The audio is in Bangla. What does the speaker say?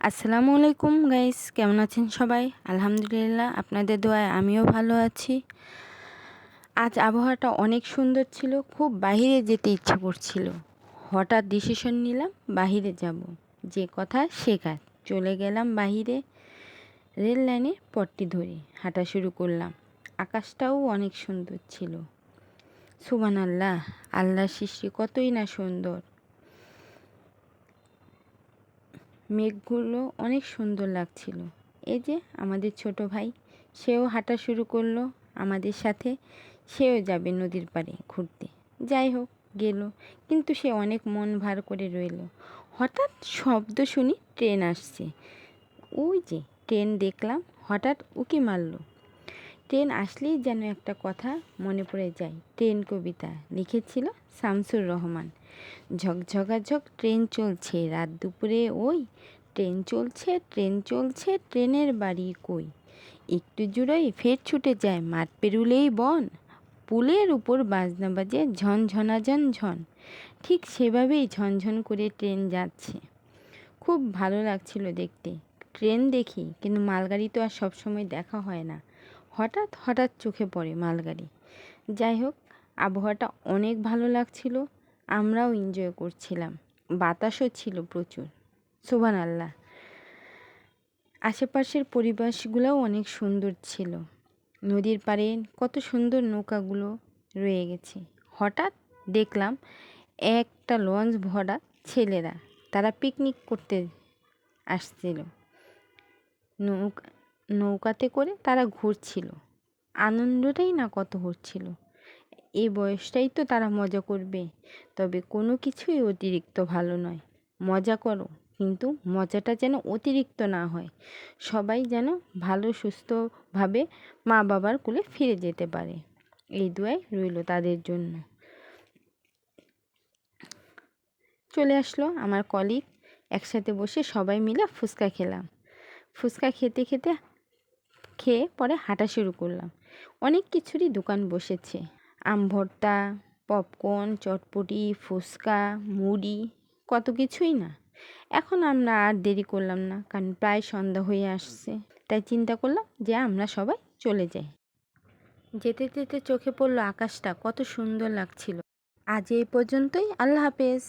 আসসালামু আলাইকুম গাইস, কেমন আছেন সবাই? আলহামদুলিল্লাহ, আপনাদের দোয়ায় আমিও ভালো আছি। আজ আবহাওয়াটা অনেক সুন্দর ছিল, খুব বাহিরে যেতে ইচ্ছে করছিল। হঠাৎ ডিসিশন নিলাম, বাহিরে যাব। যে কথা, সে কাজ। চলে গেলাম বাহিরে, রেল লাইনে পট্টি ধরে হাঁটা শুরু করলাম। আকাশটাও অনেক সুন্দর ছিল। সুবান আল্লাহ আল্লাহর সৃষ্টি কতই না সুন্দর। মেঘগুলো অনেক সুন্দর লাগছিল। এই যে আমাদের ছোট ভাই, সেও হাঁটা শুরু করল আমাদের সাথে। সেও যাবে নদীর পাড়ে ঘুরতে। যাই হোক, গেল। কিন্তু সে অনেক মন ভার করে রইল। হঠাৎ শব্দ শুনি ট্রেন আসছে। ওই যে ট্রেন দেখলাম, হঠাৎ উকি মারল। ট্রেন আসলেই যেন একটা কথা মনে পড়ে যায়। ট্রেন কবিতা লিখেছিল শামসুর রহমান। ঝকঝকাঝক ট্রেন চলছে, রাত দুপুরে ওই, ট্রেন চলছে ট্রেন চলছে, ট্রেনের বাড়ি কই? একটু জুড়োই ফের ছুটে যায় মাঠ পেরুলেই বন, পুলের উপর বাজনা বাজে ঝনঝনাঝন ঝন। ঠিক সেভাবেই ঝনঝন করে ট্রেন যাচ্ছে। খুব ভালো লাগছিল দেখতে। ট্রেন দেখি, কিন্তু মালগাড়ি তো আর সবসময় দেখা হয় না। হঠাৎ হঠাৎ চোখে পড়ে মালগাড়ি। যাই হোক আবহাওয়াটা অনেক ভালো লাগছিল, আমরাও এনজয় করছিলাম। বাতাসও ছিল প্রচুর। সোভান আল্লাহ। আশেপাশের পরিবেশগুলোও অনেক সুন্দর ছিল। নদীর পাড়ে কত সুন্দর নৌকাগুলো রয়ে গেছে। হঠাৎ দেখলাম একটা লঞ্চ ভরা ছেলেরা, তারা পিকনিক করতে আসছিল। নৌকা নৌকাতে করে তারা ঘুরছিল। আনন্দটাই না কত হচ্ছিল। এই বয়সটাই তো তারা মজা করবে। তবে কোনো কিছুই অতিরিক্ত ভালো নয়। মজা করো, কিন্তু মজাটা যেন অতিরিক্ত না হয়। সবাই যেন ভালো, সুস্থভাবে মা বাবার কুলে ফিরে যেতে পারে। এই দুয়াই রইল তাদের জন্য। চলে আসলো আমার কলিগ একসাথে বসে সবাই মিলে ফুচকা খেলাম। ফুচকা খেতে খেতে খেয়ে পরে হাঁটা শুরু করলাম। অনেক কিছুরই দোকান বসেছে। আম ভর্তা, পপকর্ন, চটপটি, ফুচকা, মুড়ি, কত কিছুই না। এখন আমরা আর দেরি করলাম না, কারণ প্রায় সন্ধ্যা হয়ে আসছে। তাই চিন্তা করলাম যে আমরা সবাই চলে যাই। যেতে যেতে চোখে পড়ল আকাশটা, কত সুন্দর লাগছিল। আজ এই পর্যন্তই, আল্লাহ হাফেজ।